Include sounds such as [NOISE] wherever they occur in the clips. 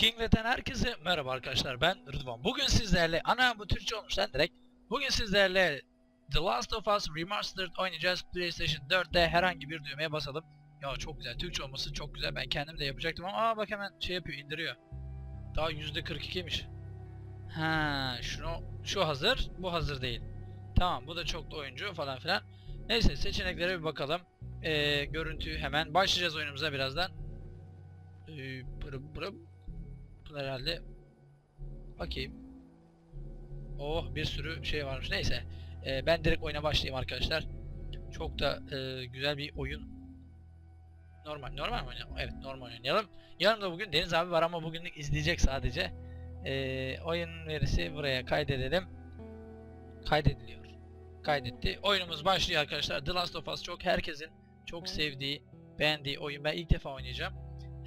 Kinglet'ten herkese merhaba arkadaşlar ben Rıdvan. Bugün sizlerle ana bu Türkçe olmuş lan direkt. Bugün sizlerle The Last of Us Remastered oynayacağız. PlayStation 4'te herhangi bir düğmeye basalım. Ya çok güzel Türkçe olması çok güzel. Ben kendim de yapacaktım ama aa bak hemen şey yapıyor indiriyor. Daha %42'ymiş. Ha şunu şu hazır bu hazır değil. Tamam bu da çok da oyuncu falan filan. Neyse seçeneklere bir bakalım. Ee, görüntü hemen başlayacağız oyunumuza birazdan. Ee, pırı pırı Bunlar herhalde bakayım. Oh bir sürü şey varmış. Neyse. Ee, ben direkt oyuna başlayayım arkadaşlar. Çok da e, güzel bir oyun. Normal normal mi oynayalım? Evet normal oynayalım. Yanımda bugün Deniz abi var ama bugünlük izleyecek sadece. Ee, oyun verisi buraya kaydedelim. Kaydediliyor. Kaydetti. Oyunumuz başlıyor arkadaşlar. The Last of Us çok herkesin çok sevdiği, beğendiği oyun. Ben ilk defa oynayacağım.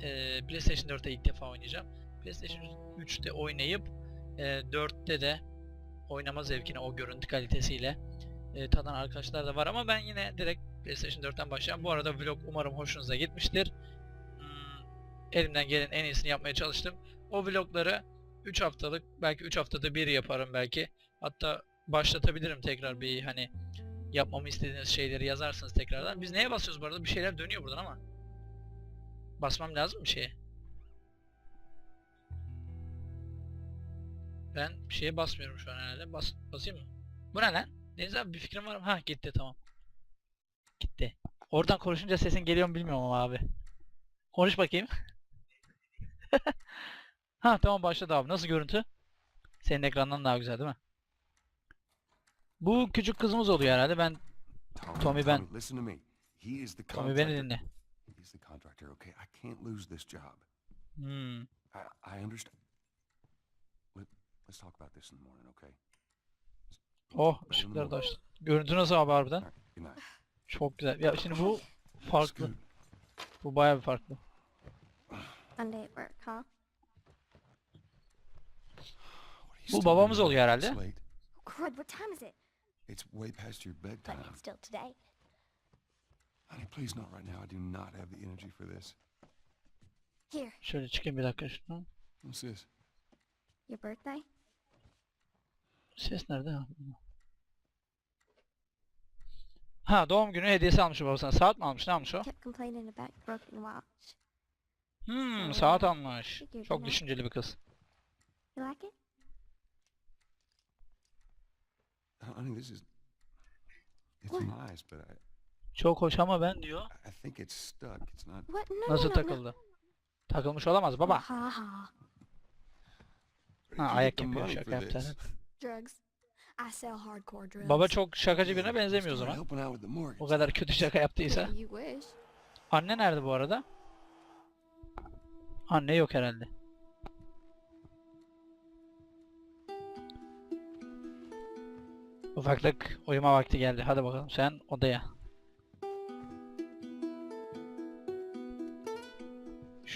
Ee, PlayStation 4'te ilk defa oynayacağım. PlayStation 3'te oynayıp e, 4'te de oynama zevkini o görüntü kalitesiyle e, tadan arkadaşlar da var ama ben yine direkt PlayStation 4'ten başlayacağım. Bu arada vlog umarım hoşunuza gitmiştir. Hmm, elimden gelen en iyisini yapmaya çalıştım. O vlogları 3 haftalık belki 3 haftada bir yaparım belki. Hatta başlatabilirim tekrar bir hani yapmamı istediğiniz şeyleri yazarsınız tekrardan. Biz neye basıyoruz bu arada? Bir şeyler dönüyor buradan ama. Basmam lazım bir şeye. Ben bir şeye basmıyorum şu an herhalde. Bas, basayım mı? Bu ne lan? Deniz abi bir fikrin var mı? Ha gitti tamam. Gitti. Oradan konuşunca sesin geliyor mu bilmiyorum ama abi. Konuş bakayım. [LAUGHS] ha tamam başladı abi. Nasıl görüntü? Senin ekrandan daha güzel değil mi? Bu küçük kızımız oluyor herhalde. Ben Tommy, ben- Tommy beni dinle. He's the contractor, okay? I can't lose this job. Hmm. I, I understand. Let, let's talk about this in the morning, okay? Oh ışıkları da açtı. Görüntü nasıl abi harbiden? Good night. Çok güzel. Ya şimdi bu farklı. Bu bayağı bir farklı. Sunday at work, huh? What are you Bu still babamız doing? oluyor herhalde. It's late. Oh, crud, what time is it? It's way past your bedtime. But it's still today. Honey, please not right now. I do not have the energy for this. Here, Şöyle çıkayım bir dakika şuradan. What's this? your birthday? Ses nerede? Ha. Doğum günü hediyesi almış babasına. Saat mi almış? Ne almış o? Hmm, saat almış. Çok düşünceli bir kız. You like it? Honey, this is... It's What? nice, but I, Çok hoş ama ben diyor. I think it's stuck. It's not... What? No, Nasıl no, no, takıldı? Takılmış olamaz baba. Ha ha. Ha ayak yapıyor şaka yaptı. This? herhalde. Drugs. I sell hardcore drugs. Baba çok şakacı birine benzemiyor o zaman. O kadar kötü şaka yaptıysa. Anne nerede bu arada? Anne yok herhalde. Ufaklık uyuma vakti geldi. Hadi bakalım sen odaya.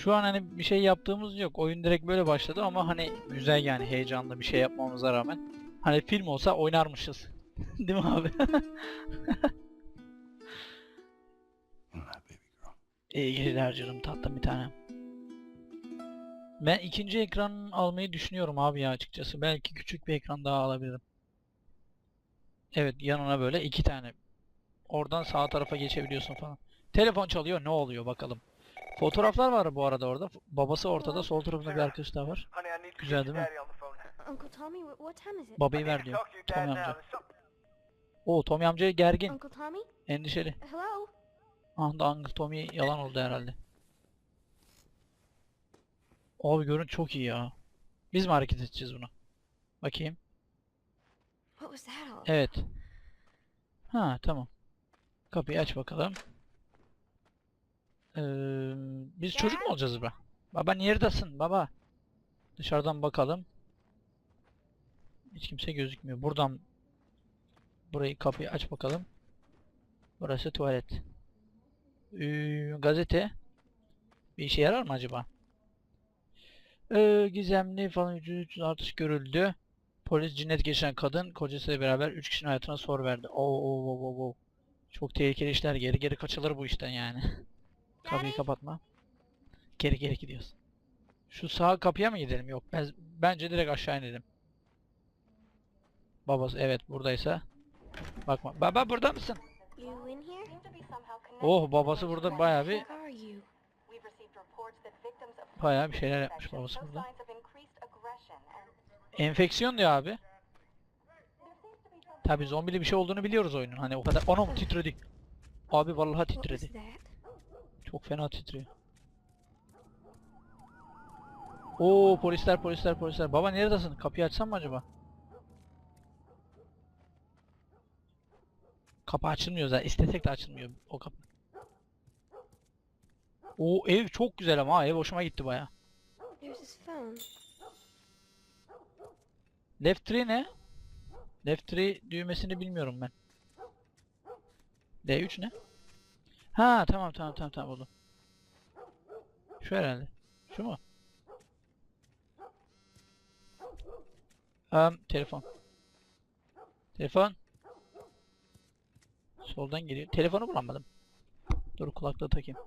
Şu an hani bir şey yaptığımız yok. Oyun direkt böyle başladı ama hani güzel yani heyecanlı bir şey yapmamıza rağmen. Hani film olsa oynarmışız. [LAUGHS] Değil mi abi? [LAUGHS] İyi geceler canım tatlım bir tanem. Ben ikinci ekran almayı düşünüyorum abi ya açıkçası. Belki küçük bir ekran daha alabilirim. Evet yanına böyle iki tane. Oradan sağ tarafa geçebiliyorsun falan. Telefon çalıyor ne oluyor bakalım. Fotoğraflar var bu arada orada. Babası ortada sol tarafında bir arkadaş daha var. Güzel değil mi? daddy on the phone. Uncle Tommy, wh- what time is it? Babayı ver diyor. Tommy amca. Oo Tommy amca gergin. Uncle Tommy? Endişeli. Hello? Ah da Uncle Tommy yalan oldu herhalde. Abi görün çok iyi ya. Biz mi hareket edeceğiz buna? Bakayım. Evet. Ha tamam. Kapıyı aç bakalım. Ee, biz çocuk mu olacağız be? Baba neredesin baba? Dışarıdan bakalım. Hiç kimse gözükmüyor. Buradan burayı kapıyı aç bakalım. Burası tuvalet. Ee, gazete. Bir işe yarar mı acaba? Ee, gizemli falan 300 artış görüldü. Polis cinnet geçiren kadın kocasıyla beraber 3 kişinin hayatına sor verdi. Oo, oo, oo, oo, oo. Çok tehlikeli işler. Geri geri kaçılır bu işten yani. [LAUGHS] Kapıyı kapatma. Geri geri gidiyoruz. Şu sağ kapıya mı gidelim? Yok. Ben, bence direkt aşağı inelim. Babası evet buradaysa. Bakma. Baba burada mısın? Oh babası burada bayağı bir bayağı bir şeyler yapmış babası burada. Enfeksiyon diyor abi. Tabi zombili bir şey olduğunu biliyoruz oyunun. Hani o kadar. Anam titredi. Abi vallahi titredi. Çok fena titriyor. Oo polisler polisler polisler. Baba neredesin? Kapıyı açsam mı acaba? Kapı açılmıyor zaten. İstesek de açılmıyor o kapı. O ev çok güzel ama ha, ev hoşuma gitti baya. Left tree ne? Left tree düğmesini bilmiyorum ben. D3 ne? Ha tamam tamam tamam tamam buldum. Şu herhalde. Şu mu? Um, telefon. Telefon. Soldan geliyor. Telefonu bulamadım. Dur kulaklığı takayım.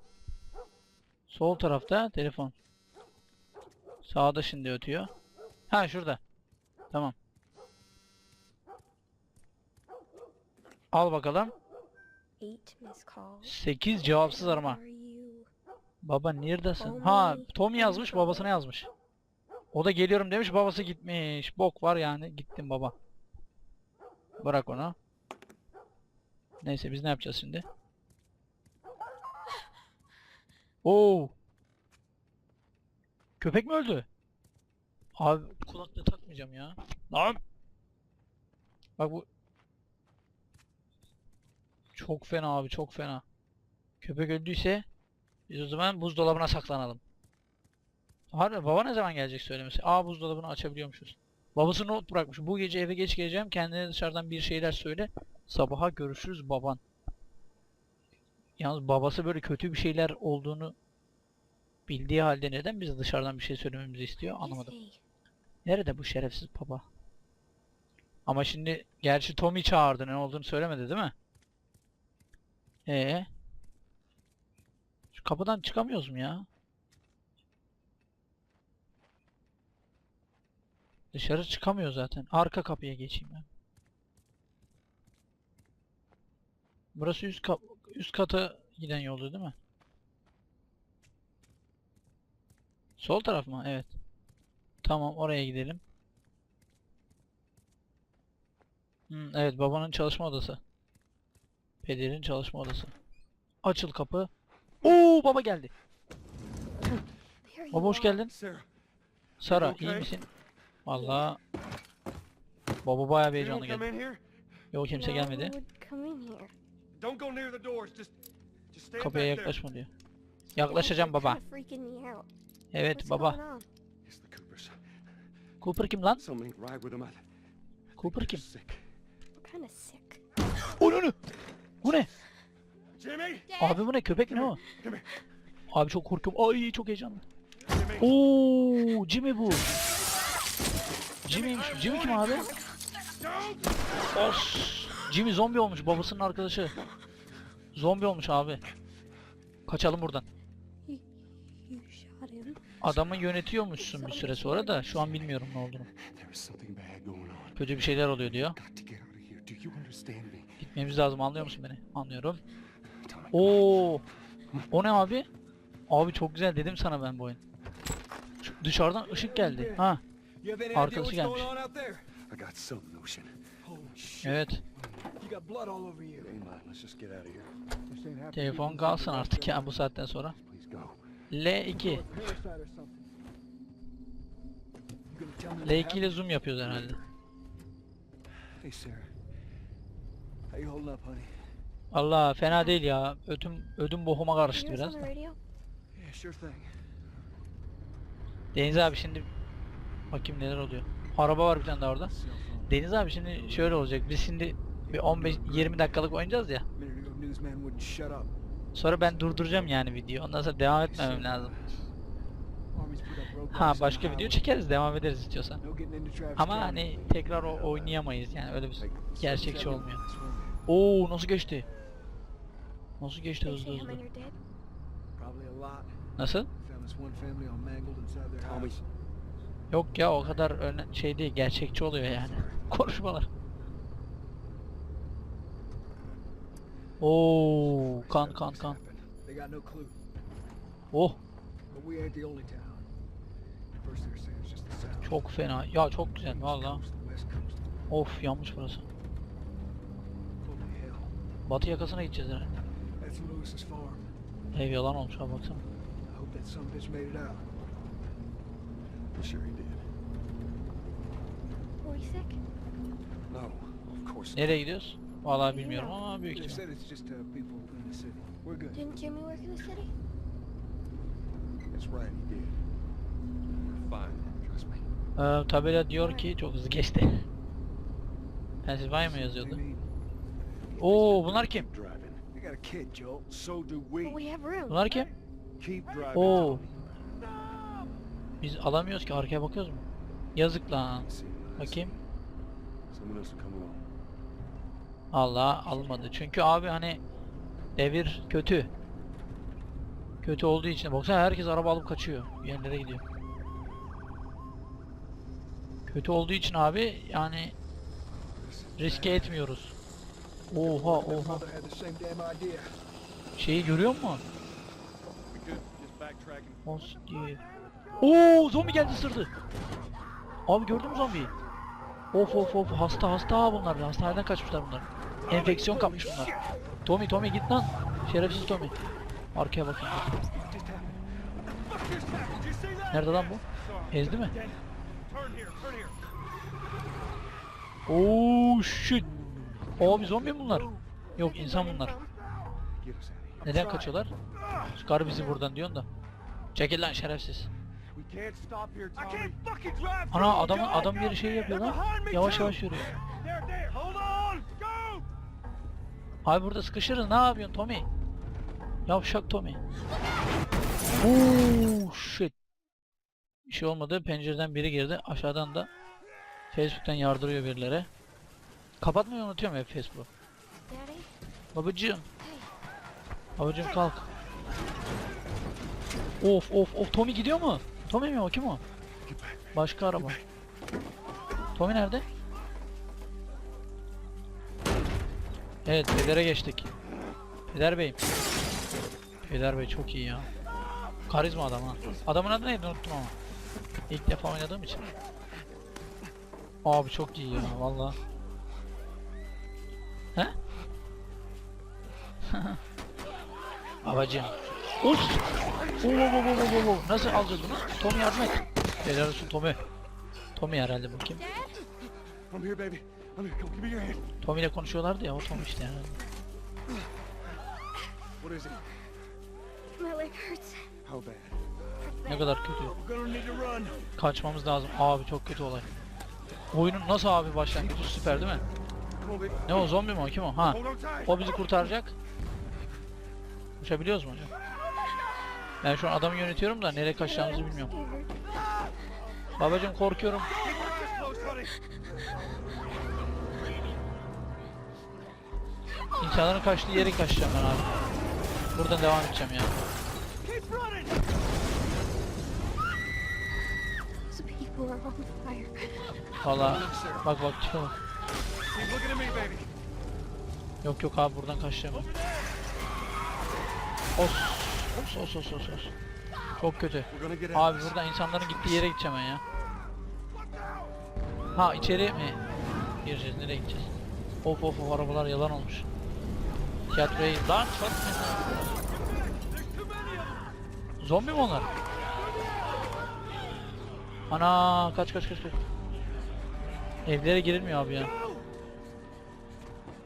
Sol tarafta telefon. Sağda şimdi ötüyor. Ha şurada. Tamam. Al bakalım. Eight missed calls. 8 cevapsız arama. Baba neredesin? Ha Tom yazmış babasına yazmış. O da geliyorum demiş babası gitmiş. Bok var yani gittim baba. Bırak onu. Neyse biz ne yapacağız şimdi? Oo. Köpek mi öldü? Abi kulaklığı takmayacağım ya. Lan. Bak bu çok fena abi çok fena. Köpek öldüyse biz o zaman buzdolabına saklanalım. Harbi baba ne zaman gelecek söylemesi? Aa buzdolabını açabiliyormuşuz. Babası not bırakmış. Bu gece eve geç geleceğim. Kendine dışarıdan bir şeyler söyle. Sabaha görüşürüz baban. Yalnız babası böyle kötü bir şeyler olduğunu bildiği halde neden bize dışarıdan bir şey söylememizi istiyor anlamadım. he? Nerede bu şerefsiz baba? Ama şimdi gerçi Tommy çağırdı ne olduğunu söylemedi değil mi? Ee? Şu kapıdan çıkamıyoruz mu ya? Dışarı çıkamıyor zaten. Arka kapıya geçeyim ben. Burası üst kat üst kata giden yoldu değil mi? Sol taraf mı? Evet. Tamam oraya gidelim. Hmm, evet babanın çalışma odası. Pederin çalışma odası. Açıl kapı. Oo baba geldi. Baba hoş geldin. Sarah, Sara iyi misin? Vallahi baba bayağı bir heyecanlı geldi. Yok kimse gelmedi. Kapıya yaklaşma diyor. Yaklaşacağım baba. Evet baba. Cooper kim lan? Cooper kim? sick. Of? Bu ne? Jimmy, Abi bu ne? Köpek mi o? Abi çok korkuyorum. Ay çok heyecanlı. Oo, Jimmy bu. Jimmy'miş. Jimmy kim abi? Os. Jimmy zombi olmuş. Babasının arkadaşı. Zombi olmuş abi. Kaçalım buradan. Adamı yönetiyormuşsun bir süre sonra da şu an bilmiyorum ne olduğunu. Kötü bir şeyler oluyor diyor. Gitmemiz lazım anlıyor musun beni? Anlıyorum. Oo. O ne abi? Abi çok güzel dedim sana ben bu oyun. Şu dışarıdan ışık geldi. Ha. Arkadaşı gelmiş. Evet. Telefon kalsın artık ya bu saatten sonra. Please go. L2. Parasite or something. You gonna tell me what L2 ile zoom yapıyoruz herhalde. Hey Sarah. How you holding up, honey? Allah fena değil ya. Ödüm ödüm bohuma karıştı biraz. the radio? Yeah, sure thing. Deniz abi şimdi bakayım neler oluyor. Araba var bir tane daha orada. Deniz abi şimdi şöyle olacak. Biz şimdi bir 15-20 dakikalık oynayacağız ya. Sonra ben durduracağım yani videoyu. Ondan sonra devam etmemem lazım. Ha başka video çekeriz, devam ederiz istiyorsan. Ama hani tekrar o oynayamayız yani öyle bir gerçekçi olmuyor. Oo nasıl geçti? Nasıl geçti hızlı hızlı? Nasıl? Yok ya o kadar öne şey değil gerçekçi oluyor yani. [LAUGHS] Konuşmalar. Oo kan kan kan. Oh çok fena. Ya çok güzel valla. Of yanmış burası. Batı yakasına gideceğiz herhalde. Ev yalan olmuş abi baksana. Nereye gidiyoruz? Vallahi bilmiyorum ama büyük ihtimal. Didn't Jimmy work in the city? That's right, he did. We're fine, trust me. Ee, tabela diyor ki çok hızlı geçti. Pennsylvania mı yazıyordu? Oo bunlar kim? Bunlar kim? Oo. Biz alamıyoruz ki arkaya bakıyoruz mu? Yazık lan. Bakayım. Allah almadı. Çünkü abi hani devir kötü. Kötü olduğu için. Baksana herkes araba alıp kaçıyor. Bir yerlere gidiyor. Kötü olduğu için abi yani riske etmiyoruz. Oha oha. Şeyi görüyor backtracking. Os diye. Oo zombi geldi ısırdı. Abi gördün mü zombiyi? Of of of hasta hasta bunlar. Hastaneden kaçmışlar bunlar. Enfeksiyon kapmış bunlar. Tommy Tommy git lan. Şerefsiz Tommy. Arkaya bakın. Nerede lan bu? Ezdi mi? Oo shit. Abi zombi bunlar? Yok insan bunlar. Neden kaçıyorlar? Çıkar bizi buradan diyorsun da. Çekil lan şerefsiz. Ana adamın adam bir şey yapıyor lan. Yavaş yavaş yürüyor. Abi burada sıkışırız. Ne yapıyorsun Tommy? Yavşak Tommy. Oo shit. Bir şey olmadı. Pencereden biri girdi. Aşağıdan da Facebook'tan yardırıyor birilere. Kapatmayı unutuyorum hep Facebook. Babacığım. Babacığım kalk. Of of of Tommy gidiyor mu? Tommy mi o kim o? Başka araba. Tommy nerede? Evet Peder'e geçtik. Peder Bey'im. Peder Bey çok iyi ya. Karizma adam ha. Adamın adı neydi unuttum ama. İlk defa oynadığım için. Abi çok iyi ya valla. He? Babacım. Us! Oo, oo, oo, oo, oo. Nasıl alacağız bunu? Tommy yardım et. Helal olsun Tommy. Tommy herhalde bu kim? I'm here, baby. I'm here. Come, give me your hand. Tommy ile konuşuyorlardı ya o Tommy işte herhalde. What is it? My leg hurts. How bad? Ne kadar kötü. Kaçmamız lazım. Abi çok kötü olay. Oyunun nasıl abi başlangıcı süper değil mi? Ne o zombi mi o kim o? Ha. O bizi kurtaracak. Uçabiliyoruz mu hocam? Ben şu an adamı yönetiyorum da nereye kaçacağımızı bilmiyorum. Babacım korkuyorum. İnsanların kaçtığı yere kaçacağım ben abi. Buradan devam edeceğim ya. Those Valla bak bak tipe bak. Yok yok abi buradan kaçacağım. Os. Os os os os os. Çok kötü. Abi buradan insanların gittiği yere gideceğim ben ya. Ha içeri mi gireceğiz? Nereye gideceğiz? Of of of arabalar yalan olmuş. Tiyatroya. Lan çok Zombi mi onlar? Ana kaç kaç kaç kaç. Evlere girilmiyor abi ya.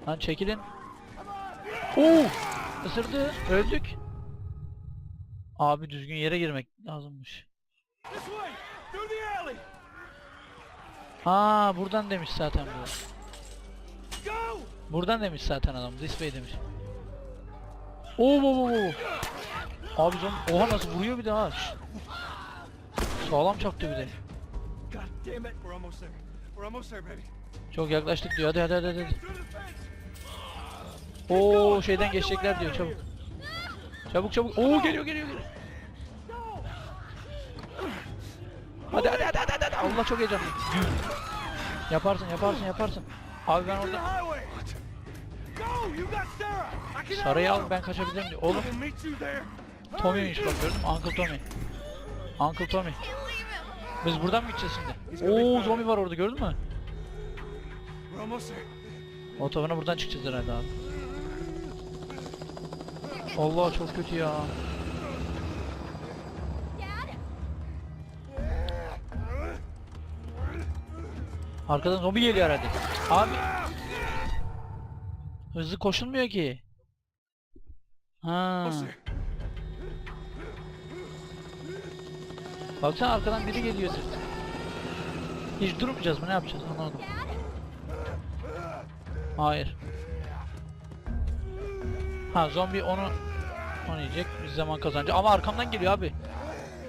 Lan çekilin. Oo! Isırdı. Öldük. Abi düzgün yere girmek lazımmış. Ha buradan demiş zaten bu. Buradan demiş zaten adam. This way demiş. Oo oo oo. Abi zom oha nasıl vuruyor bir daha. Şşt. Sağlam çaktı bir de. God damn it. We're almost there. Çok yaklaştık diyor. Hadi hadi hadi hadi. Oo şeyden geçecekler diyor çabuk. Çabuk çabuk. Oo geliyor geliyor geliyor. Hadi hadi hadi hadi hadi. Allah çok heyecanlı. Yaparsın yaparsın yaparsın. Abi ben orada sarayı al ben kaçabilirim diyor. Oğlum. Tommy'miş bak gördün mü? Uncle Tommy. Uncle Tommy. Biz buradan mı gideceğiz şimdi? Oo zombi var orada gördün mü? Otobana buradan çıkacağız herhalde abi. Allah çok kötü ya. Arkadan zombi geliyor herhalde. Abi. Hızlı koşulmuyor ki. Ha. Baksana arkadan biri geliyor. Hiç durmayacağız mı? Ne yapacağız? Anlamadım. Hayır. Ha zombi onu onu yiyecek. Biz zaman kazanacak. Ama arkamdan geliyor abi.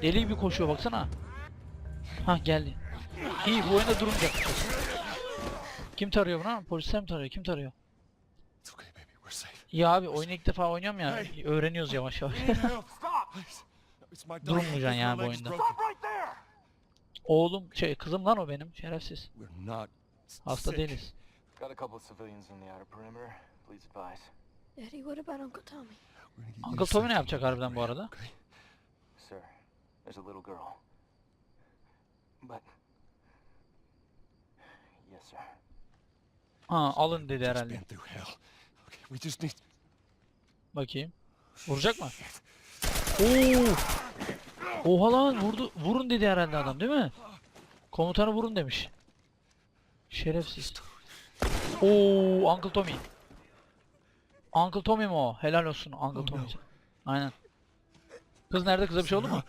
Deli gibi koşuyor baksana. Ha geldi. İyi bu oyunda durmayacak. Kim tarıyor bunu? Polisler mi tarıyor? Kim tarıyor? İyi abi oyunu ilk defa oynuyorum ya. Öğreniyoruz yavaş yavaş. [LAUGHS] Durmayacaksın ya bu oyunda. Oğlum şey kızım lan o benim. Şerefsiz. Hasta değiliz. Got a couple of civilians in the outer perimeter. Please advise. Daddy, what about Uncle Tommy? Uncle ne yapacak harbiden bu arada? Sir, there's a little girl. But... Yes, sir. Ha alın dedi herhalde. been through hell. Okay, we just need... Bakayım. Vuracak mı? Oo! Oha lan vurdu. Vurun dedi herhalde adam değil mi? Komutanı vurun demiş. Şerefsiz. Oo, Uncle Tommy. Uncle Tommy mi o? Helal olsun Uncle Oh, Tommy. no. Aynen. Kız nerede? Kıza bir şey oldu mu?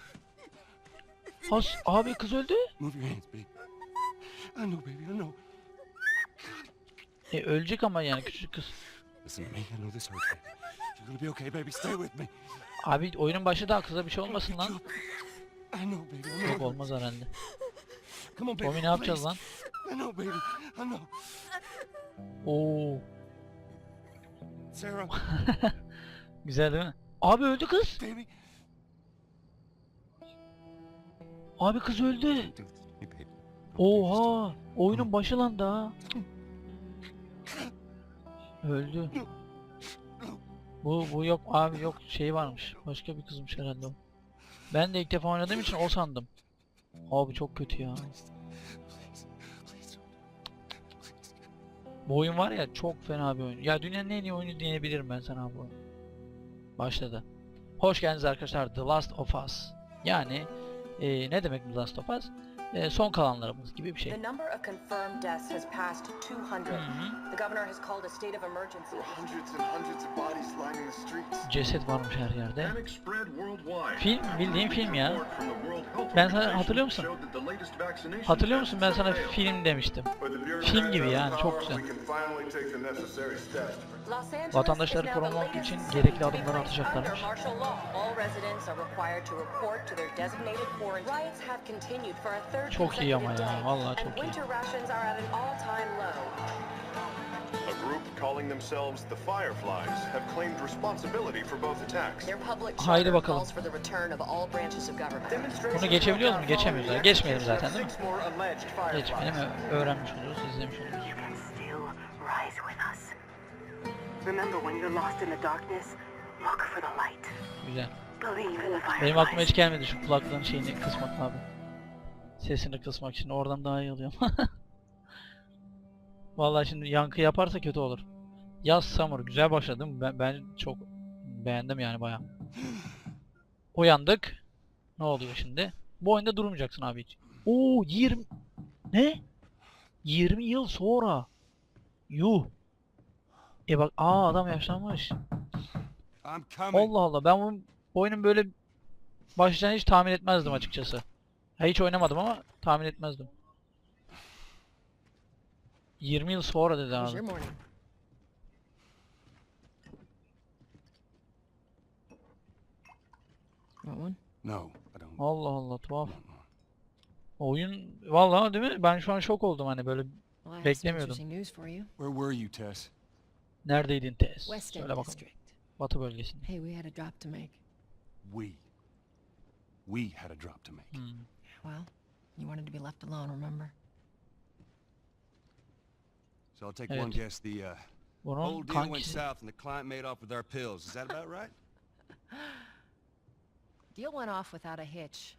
Has abi kız öldü. E ölecek ama yani küçük kız. Listen to me. I know this hurts. You're gonna be okay, baby. Stay with me. Abi oyunun başı daha kıza bir şey olmasın lan. Yok olmaz herhalde. Tommy ne yapacağız lan? Oo. [LAUGHS] Güzel değil mi? Abi öldü kız. Abi kız öldü. Oha! Oyunun başı lan daha. Öldü. Bu bu yok abi yok şey varmış. Başka bir kızmış herhalde. Ben de ilk defa oynadığım için o sandım. Abi çok kötü ya. Bu oyun var ya çok fena bir oyun. Ya dünyanın en iyi oyunu diyebilirim ben sana bu. Başladı. Hoş geldiniz arkadaşlar The Last of Us. Yani e, ne demek The Last of Us? E, son kalanlarımız gibi bir şey. The number of confirmed deaths has passed 200. Hı-hı. The governor has called a state of emergency. Hundreds and hundreds of bodies lining the streets. Ceset varmış her yerde. Panic spread worldwide. Film, bildiğin film ya. Ben sana hatırlıyor musun? Hatırlıyor musun ben sana film demiştim. Film gibi yani, çok güzel. Vatandaşları korumak için gerekli adımları atacaklarmış. Riots have continued for a Çok iyi ama ya, vallahi and çok iyi. winter rations are at an all-time low. A group calling themselves the Fireflies have claimed responsibility for both attacks. Their public Haydi bakalım. calls for the return of all branches of government. Demonstrations Bunu geçebiliyoruz mu? Geçemiyoruz. Geçmeyelim zaten, of değil mi? Geçmeyelim öğrenmiş oluruz, izlemiş oluruz. You can still rise with us. Remember when you're lost in the darkness, look for the light. Güzel. Believe in the fireflies. Benim aklıma hiç gelmedi şu kulaklığın şeyini kısmak abi. Sesini kısmak için oradan daha iyi alıyorum. [LAUGHS] Vallahi şimdi yankı yaparsa kötü olur. Yaz Summer güzel başladı değil mi? Ben, ben çok beğendim yani baya. [LAUGHS] Uyandık. Ne oluyor şimdi? Bu oyunda durmayacaksın abi hiç. Oo 20 Ne? 20 yıl sonra. Yuh. E bak aa adam yaşlanmış. Allah Allah ben bu oyunun böyle başlayacağını hiç tahmin etmezdim açıkçası. Hiç oynamadım ama tahmin etmezdim. 20 yıl sonra dedi abi. one? No, I don't. Allah Allah tuhaf. Oyun vallahi değil mi? Ben şu an şok oldum hani böyle Beklemiyordum. Where were you, Tess? neredeydin tez? West Söyle bakalım. District. Batı bölgesinde. Hey, we had a drop to make. We. We had a drop to make. Hmm. Well, You wanted to be left alone, remember? So I'll take Evet. one guess. The uh, Bunun whole deal went south and the client made off with our pills. Is that about right? [LAUGHS] Deal went off without a hitch.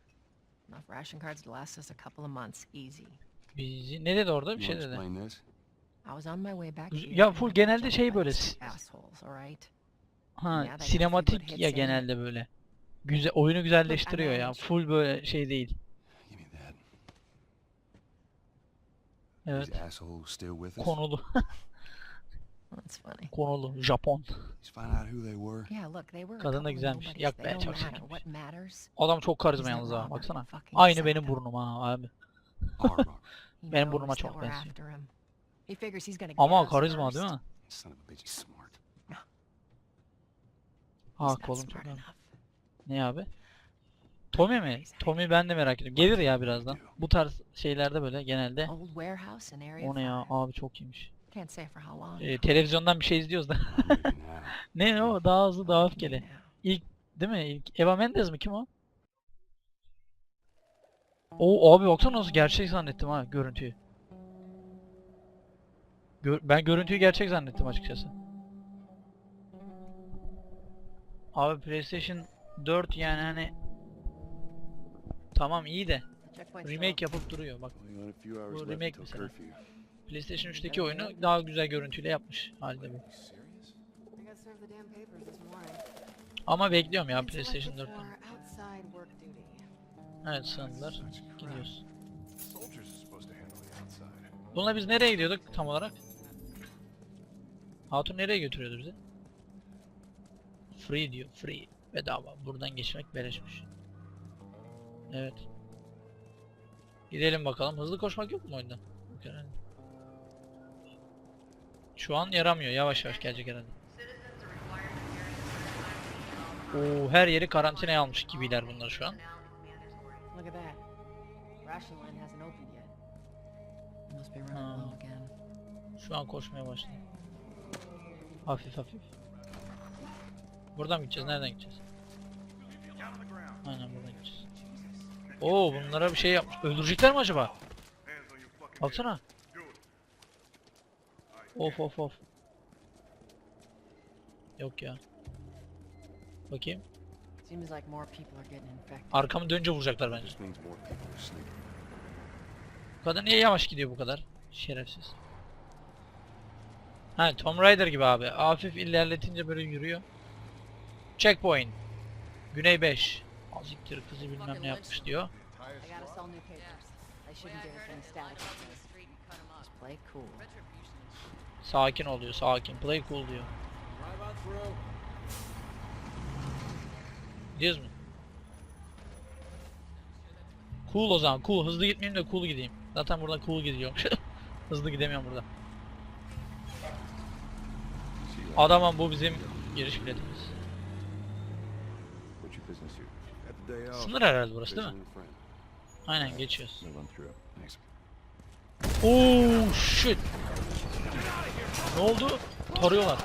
Enough ration cards to last us a couple of months, easy. Bizi ne dedi orada? Bir You şey dedi. explain this? I was on my way back ya full genelde şey böyle? Ha, sinematik ya genelde böyle. Güzel oyunu güzelleştiriyor ya. Full böyle şey değil. Give me that. Evet. These assholes still with us? Konulu. [LAUGHS] That's funny. Konulu. Japon. Let's find out who they were. Yeah, look, they were a Kadın da güzelmiş. Yak. What matters Adam çok karizma yalnız ha. Baksana. Aynı benim burnum ha abi. [LAUGHS] [LAUGHS] Benim burnuma çok benziyor. Ama karizma değil mi? Ha not kolum çok. Ne abi? Tommy mi? Tommy ben de merak ediyorum. Gelir ya birazdan. Bu tarz şeylerde böyle genelde. O ne ya? Abi çok iyiymiş. Ee, televizyondan bir şey izliyoruz da. [LAUGHS] Ne o? Daha hızlı daha öfkeli. İlk değil mi? İlk Eva Mendes mi? Kim o? O abi baksana nasıl gerçek zannettim ha görüntüyü. Gör- ben görüntüyü gerçek zannettim açıkçası. Abi PlayStation 4 yani hani tamam iyi de remake yapıp duruyor bak. Bu remake mesela. PlayStation 3'teki oyunu daha güzel görüntüyle yapmış halde bu. Ama bekliyorum ya PlayStation elected 4'ten. for outside work duty. Evet sığındılar. Gidiyoruz. Bununla biz nereye gidiyorduk tam olarak? Hatun nereye götürüyordu bizi? Free diyor. Free. Bedava. Buradan geçmek beleşmiş. Evet. Gidelim bakalım. Hızlı koşmak yok mu oyunda? Yok herhalde. Şu an yaramıyor. Yavaş yavaş gelecek herhalde. Oo, her yeri karantinaya almış gibiler bunlar şu an. Again. Şu an koşmaya başladı. Hafif hafif. Buradan mı gideceğiz? Nereden gideceğiz? Aynen buradan gideceğiz. Oo bunlara bir şey yapmış. Öldürecekler mi acaba? Baksana. Of of of. Yok ya. Bakayım. Arkamı dönünce vuracaklar bence. Bu kadar niye yavaş gidiyor bu kadar? Şerefsiz. Ha Tomb Raider gibi abi. Hafif ilerletince böyle yürüyor. Checkpoint. Güney 5. Aziktir kızı bilmem ne yapmış diyor. Sakin oluyor, sakin. Play cool diyor. Gidiyoruz mu? Cool o zaman. Cool. Hızlı gitmeyeyim de cool gideyim. Zaten burada cool gidiyormuş. [LAUGHS] Hızlı gidemiyorum burada. Adamım bu bizim giriş biletimiz. What's your business here? Got the day off. Sınır herhalde burası değil mi? Aynen geçiyoruz. Thanks. Oh shit. Ne oldu? Tarıyorlar.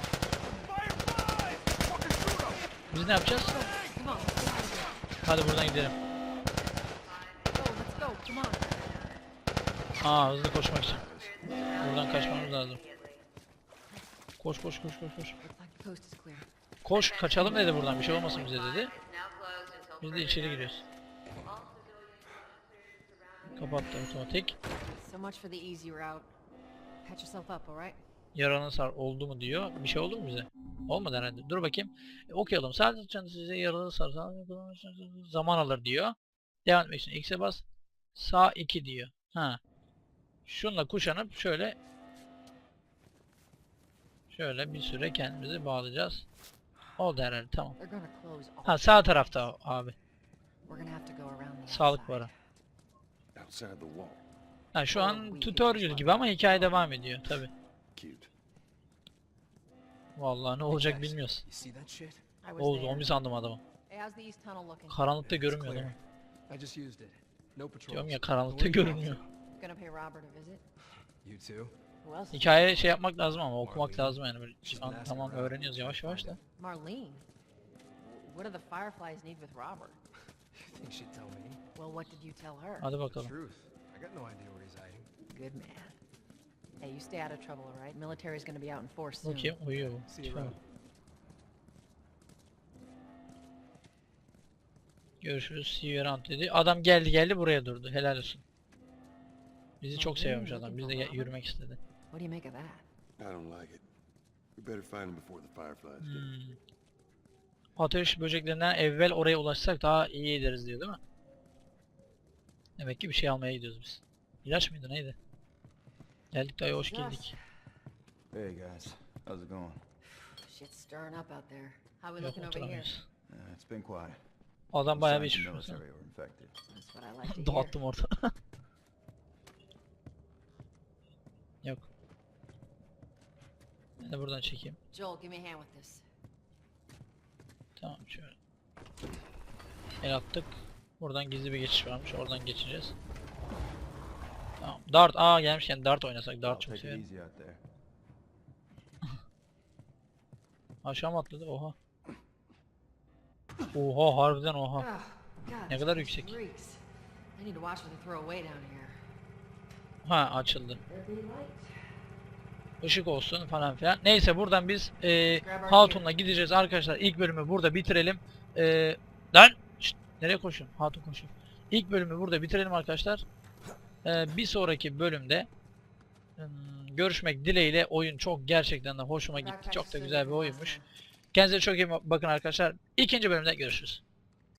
Biz ne yapacağız? Hadi buradan gidelim. Go, let's go. Come on. Aa hızlı koşmak için. Buradan kaçmamız lazım. Koş koş koş koş koş. Koş kaçalım dedi buradan bir şey olmasın bize dedi. Biz de içeri giriyoruz. Kapattı otomatik. So much for the easy route. Patch yourself up, alright? Yaranın sar oldu mu diyor. Bir şey oldu mu bize? Olmadı herhalde. Dur bakayım. E, okuyalım. Sadece çantı size yaralı sarsan zaman alır diyor. Devam etmek için X'e bas. Sağ 2 diyor. Ha. Şunla kuşanıp şöyle şöyle bir süre kendimizi bağlayacağız. Oldu herhalde tamam. Ha sağ tarafta abi. Sağlık wall. Ha şu an tutorial gibi ama hikaye devam ediyor tabi. Vallahi ne olacak bilmiyoruz. There. zombi sandım adamı. Karanlıkta görünmüyor değil mi? Diyorum ya karanlıkta görünmüyor. Hikaye şey yapmak lazım ama okumak lazım yani böyle şu an tamam öğreniyoruz yavaş yavaş da. Marlene. What do the Fireflies need with Robert? You think she'd tell me? Well, what did you tell her? Hadi bakalım. Truth. I got no idea what he's hiding. Good man. Hey, you stay out of trouble, all right? Military's gonna be out in force soon. Bakayım uyuyor. Görüşürüz. See you around dedi. Adam geldi geldi buraya durdu. Helal olsun. Bizi çok seviyormuş adam. Biz de yürümek istedi. What do you make of that? I don't like it. We better find him before the fireflies do. Hmm. Ateş böceklerinden evvel oraya ulaşsak daha iyi ederiz diyor değil mi? Demek ki bir şey almaya gidiyoruz biz. İlaç mıydı neydi? Geldik dayı hoş geldik. Hey guys, how's it going? Shit's stirring up out there. How we looking over here? it's been quiet. Adam No bayağı bir signs the içmiş. military were infected. That's what I like to hear. Dağıttım orada. Yok. Ben de buradan çekeyim. Joel, give me a hand with this. Tamam şöyle. El attık. Buradan gizli bir geçiş varmış. Oradan geçeceğiz. Tamam. Dart. Aa gelmişken dart oynasak. Dart çok severim. [LAUGHS] Aşağı mı atladı? Oha. Oha harbiden oha. Oh, Ne kadar yüksek. Ha açıldı. Işık olsun falan filan. Neyse buradan biz e, Hatun'la gideceğiz arkadaşlar. İlk bölümü burada bitirelim. E, lan! Şşt, nereye koşuyorsun? Hatun koşuyor. İlk bölümü burada bitirelim arkadaşlar. E, bir sonraki bölümde görüşmek dileğiyle oyun çok gerçekten de hoşuma gitti. Çok da güzel bir oyunmuş. Kendinize çok iyi bakın arkadaşlar. İkinci bölümde görüşürüz.